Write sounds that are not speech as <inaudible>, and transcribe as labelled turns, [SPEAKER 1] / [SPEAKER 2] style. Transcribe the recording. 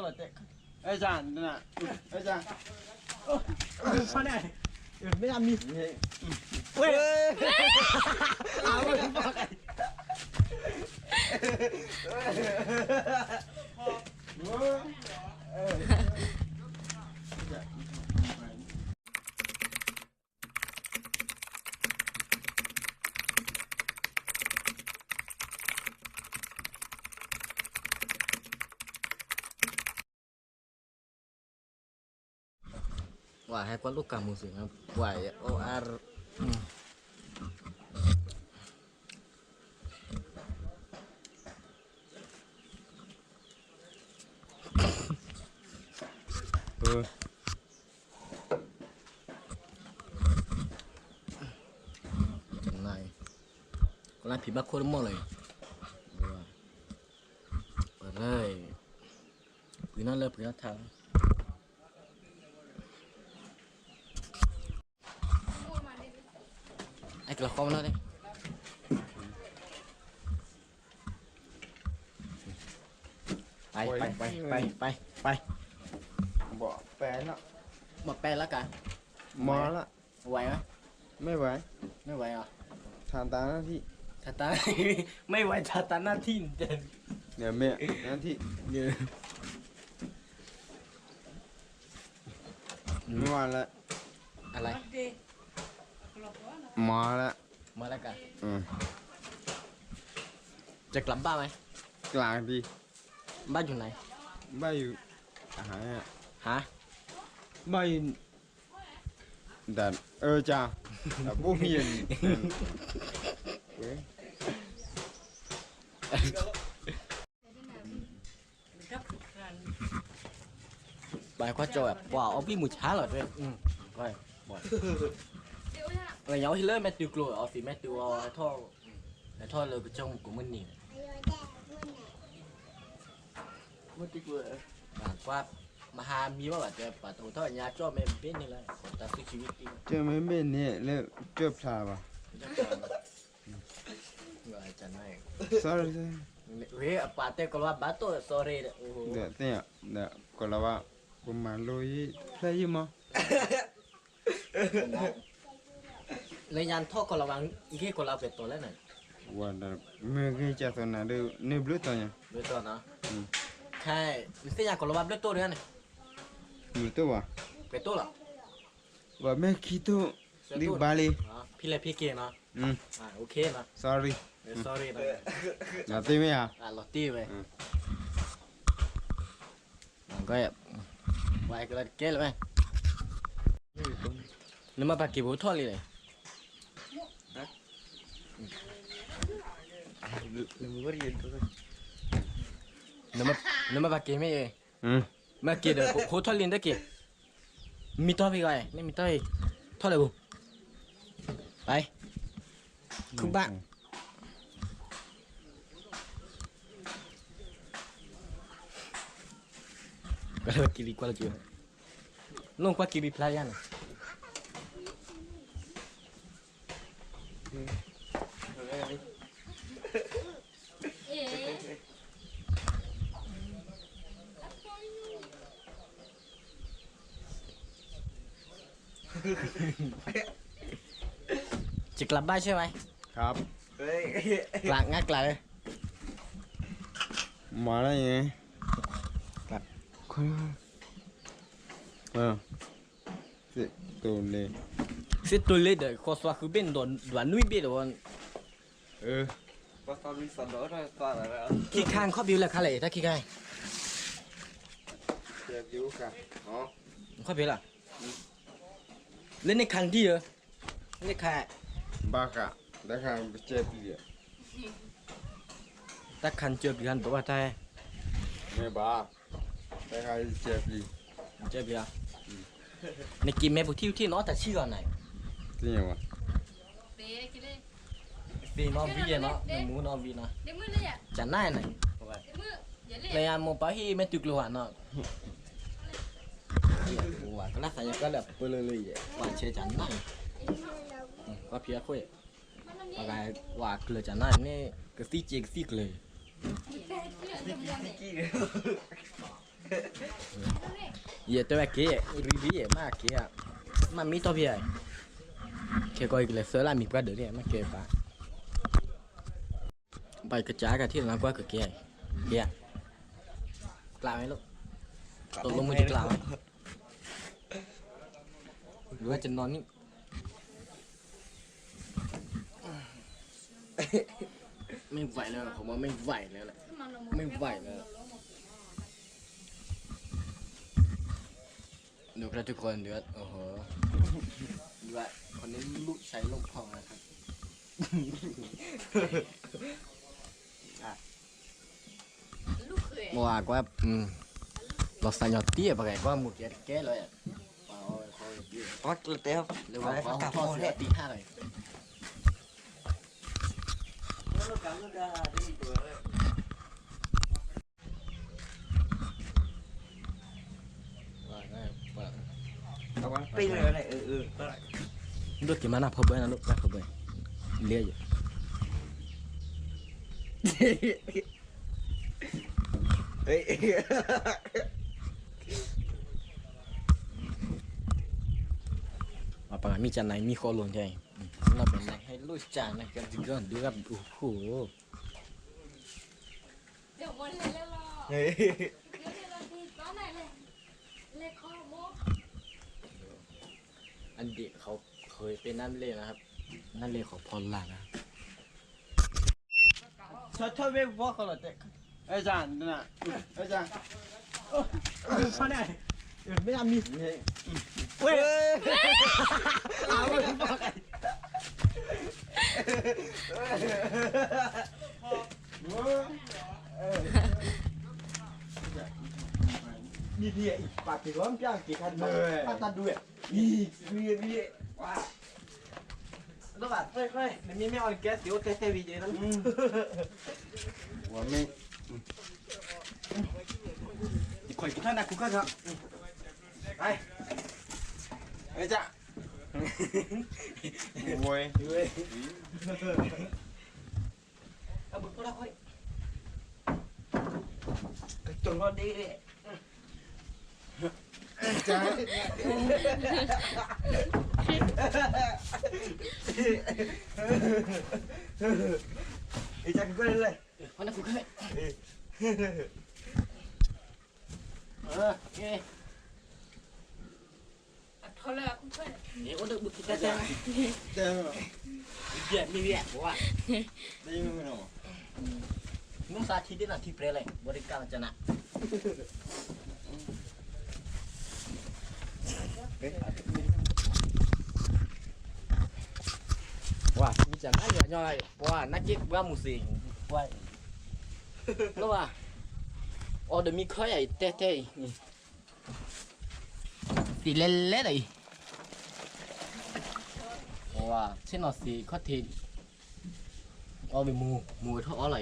[SPEAKER 1] คนละเตะไอ้จานนั่นน่ะไอ้จาน
[SPEAKER 2] มาไม่ทำมี
[SPEAKER 1] เว้ยเอาไปบอกไอ้เออ Wah, hai kwalo kamu sih. Wah, ya OR. Hmm. Tuh. Này. Con lại phí bác khô mò này. Rồi. Rồi. Quý nó lớp quý เลาเข้ามาแลยไปไปไปไปไปไป
[SPEAKER 2] บอกแปลนะบอกแปลแล้วกันมอาละไหวไหมไม่ไหว ไม่ไหวอ่ะทำตาหน้าที่
[SPEAKER 1] ทำตาไม่ไหวทำตาหน้าที่เด่น
[SPEAKER 2] เดี่ยแม่หน้าที่เนี่ยไม่ไหวละ อะไรมาแล้ว
[SPEAKER 1] มาแล้วกันจะกลับบ้านไหมกลางดีบ้านอยู่ไหน
[SPEAKER 2] บ้านอยู่หาฮะบ้านอยูแต่เออจ้าแต่พวกมีเว้ย
[SPEAKER 1] ไปก็จะแบบว้าวเอาพี่มูช้าเหรอเว้ยอืมไปบอยเราอากใเลิกแมตติวกลัวอฟสีแมตติวเอท่อแต่ท่อเลยไปจ้องกูมึนหนิมึนติวกลัวว่ามหามีว่าจะปัตัท่อยาจ้อแม่เป็นนี่แหละต่ตัวชีวิตจริง
[SPEAKER 2] จม่เป็นเนี่ยแล้วเจ็บชาปะจะไงสอร์ด
[SPEAKER 1] เว้ยปัเตะกลัวบาตัวสอร์ดเดี
[SPEAKER 2] ๋ยวเตะเดี๋ยกลัวว่ากูมาลุยใช่ไหม
[SPEAKER 1] ลยยันท่อกระวังอีกกอลาเป็ดตัวแล้วน่ะ
[SPEAKER 2] ว่าแต่เมื่อกี้จะตอนนันเดี๋ยวนี่บลูตัวเนี่ย
[SPEAKER 1] บลูตัวนะใช่ไม่ใช่อร์ยากระวังบลูตัวเรืยนี่บลูตัววะเป็ดตัวหรอ
[SPEAKER 2] ว่าแม่คิดตัวดิบาลี
[SPEAKER 1] พี่เลยพี่เกนะอืมอ่าโอเคนะ sorry sorry นะหลอตตี้ไหมอ่ะหลอตตี้ไปมก็ยังไว้ก็เลยเกลไหมนี่มาปากกี่บุตรทอดเลย nama nama bạc mấy vậy mà kia đó hố thoát liền đó kì mi to vậy gọi nên mi to vậy thoát được không đây không bạn Kalau kiri kuala juga. Long kuat kiri pelayan. จะกลับบ้านใช่ไหม
[SPEAKER 2] ครับเ
[SPEAKER 1] กลักงักกลเลย
[SPEAKER 2] มาแล้วยังกลับคุยเออสิตุลี
[SPEAKER 1] สิตุลีเด็กยวขอสวัสดิเป็นดวนดวนนุ่ยเบี้ยดน
[SPEAKER 2] เออว่าตอนนี้สน
[SPEAKER 1] อด้นไหนแขี้ข้างข้อบิวเลยค่ะเลยถ้าขี้ข้าง
[SPEAKER 2] เดี๋ยวบิวค่ะอ๋อ
[SPEAKER 1] ข้อบิวล่ะเล่นในคันที่เหรอในคัน
[SPEAKER 2] บ้ากะแต่คันเจ็บเลย
[SPEAKER 1] ตักคันเจ็บีคันตัวไทย
[SPEAKER 2] ไม่บ้าแต่คันเจ็บเล
[SPEAKER 1] เจ็บยาในกินแม่บุที่ที่น้อแต่ชื่อก่อนไหร
[SPEAKER 2] ที่ยังวะเต๊ะ
[SPEAKER 1] กินเลยปีนองพี่เนาะหมูนองีเนาะเด็กมือเลยอ่ะจันนาไหนเลยอ่ะโมไปให้แม่ตุกลววเนาะก็นักขยก็แบบปเลยเลยว่าเชจันนั่งก็เพียคุยปกว่าเกลือจันนั่นนี่ก็ซีเจกซีเกลยเยตัวเกียรีบีมากเกยมันมีตัวเพียเขาก็อีกเลยเสือลามีกระเดี๋ยนี้มาเกี้ยปะไปกระจายกันที่ร้านกว่าเกยเกี้ยกล่าวไหมลูกตกลงมือจะกล่าวหรือว่าจะนอนนี่ไม่ไหวแล้วผมว่าไม่ไหวแล้วแหละไม่ไหวแล้วดูครับทุกคนเดือดโอ้โหดูว่าคนนี้ลูกใช้ลูกพองนะครับลูกเขยบ u a à q า á ừ. Lọt ตี i n ไ ỏ tía và cái quá một cái What là tiếp Lưu vào vào cà phô đấy Tí ha này Nó cắn nó ra đi tuổi ơi Pin rồi này, ừ ừ Đốt cái mà nạp hợp bơi là đốt nạp hợp bơi Lia vậy <laughs> Ê มีจานไหนมีโอลนใช่เราเป็นไหนให้ลูกจานนะครับดูก่อนดูครับ โอ้โห เดี๋ยวมันเลยแล้วรอเฮ้ยเดี๋ยวเดีตอนไหนเลยเลอมอันเด็กเขาเคยเป็นนั่นเลยนะครับ นั่นเลยของพรหลังนะชอบชอบเว็บวอล์กเขาหรอเด็กไอ้จานนะไอ้จาน
[SPEAKER 2] โอ้าเขนไม่ทำดิ
[SPEAKER 1] เฮ้ยเอาไปบอ
[SPEAKER 2] ไอ้ีเดียอีกปากที่ร้อนจ้างกี่คันเลยปากตันด้วยอีกเรียเรียว้า
[SPEAKER 1] แล้วแบบค่อยๆมันมีไม่เอาแก๊สเดี๋ยวเทสวีเจนั้นหัวไม่คุยกันนะคุยกันครับ đây đây dạ vui vui à bực nó đâu ấy cái chuẩn nó đi đi trái đi chắc cứ lên lên con nó phục hết 嗯，因为。เขาเยคอนเน่ยคนบุกกินได้เดือเดือบม่แย่ผมว่าได้ไม่ไม่หนอมุสาทีได้หนักที่เปรย์เลยบริการจะหนักว่ามีจังไรเหรอย่อยว่านักจิตว่ามุสิงว่าแล้วว่าออเดมีข้อใหญ่เต้เต้ตีเล่นเล่นเลยว่าเช่นหนอสีข้อทีนเอาไปมูมูเท่าอะไร